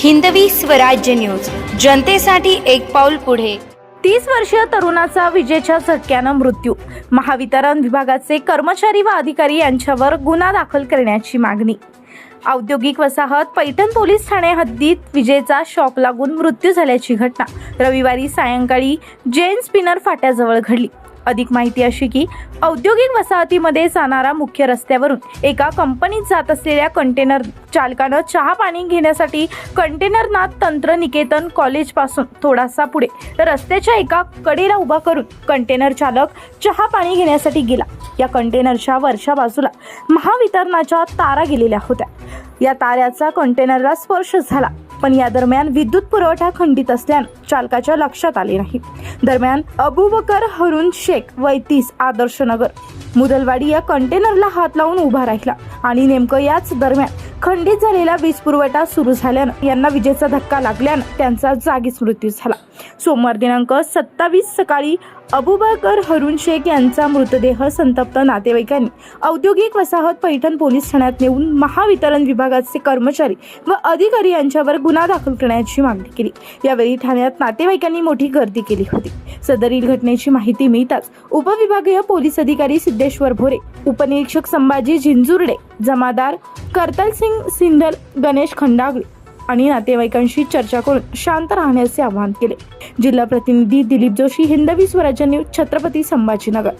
Hindavi Swarajya news. जनतेसाठी एक पाऊल पुढे. तीस वर्षीय तरुणाचा विजेच्या झटक्यानं मृत्यू. महावितरण विभागाचे कर्मचारी व अधिकारी यांच्यावर गुन्हा दाखल करण्याची मागणी. औद्योगिक वसाहत पैठण पोलीस ठाणे हद्दीत विजेचा शॉक लागून मृत्यू झाल्याची घटना. रविवारी सायंकाळी जेन स्पिनर फाट्याजवळ घडली. अधिक माहिती अशी की औद्योगिक वसाहतीमध्ये जाणारा मुख्य रस्त्यावरून एका कंपनीत जात असलेल्या कंटेनर चालकानं चहा पाणी घेण्यासाठी कंटेनरनाथ तंत्रनिकेतन कॉलेजपासून थोडासा पुढे रस्त्याच्या एका कडेला उभा करून कंटेनर चालक चहा पाणी घेण्यासाठी गेला. या कंटेनरच्या वरच्या बाजूला महावितरणाच्या तारा गेलेल्या होत्या. या ताऱ्याचा कंटेनरला स्पर्श झाला. पण या दरम्यान विद्युत पुरवठा खंडित असल्यानं चालकाच्या लक्षात आले नाही. दरम्यान अबुबकर हरुण शेख वैतीस आदर्शनगर आदर्श नगर. मुदलवाडी या कंटेनरला हात लावून उभा राहिला आणि नेमकं याच दरम्यान खंडित झालेला वीज पुरवठा सुरू झाल्यानं यांना विजेचा धक्का लागल्यानं त्यांचा जागीच मृत्यू झाला. सोमवार दिनांक सत्तावीस सकाळी अबुबाकर हरून शेख यांचा मृतदेह संतप्त नातेवाईकांनी औद्योगिक वसाहत पैठण पोलीस ठाण्यात नेऊन महावितरण विभागाचे कर्मचारी व अधिकारी यांच्यावर गुन्हा दाखल करण्याची मागणी केली. यावेळी ठाण्यात नातेवाईकांनी मोठी गर्दी केली होती. सदरील घटनेची माहिती मिळताच उपविभागीय पोलीस अधिकारी सिद्धेश्वर भोरे उपनिरीक्षक संभाजी झिंजुर्डे जमादार करतल सिंग सिंधल गणेश खंडागळे आणि नातेवाईकांशी चर्चा करून शांत राहण्याचे आवाहन केले. जिल्हा प्रतिनिधी दिलीप जोशी हिंदवी स्वराज्य न्यूज छत्रपती संभाजीनगर.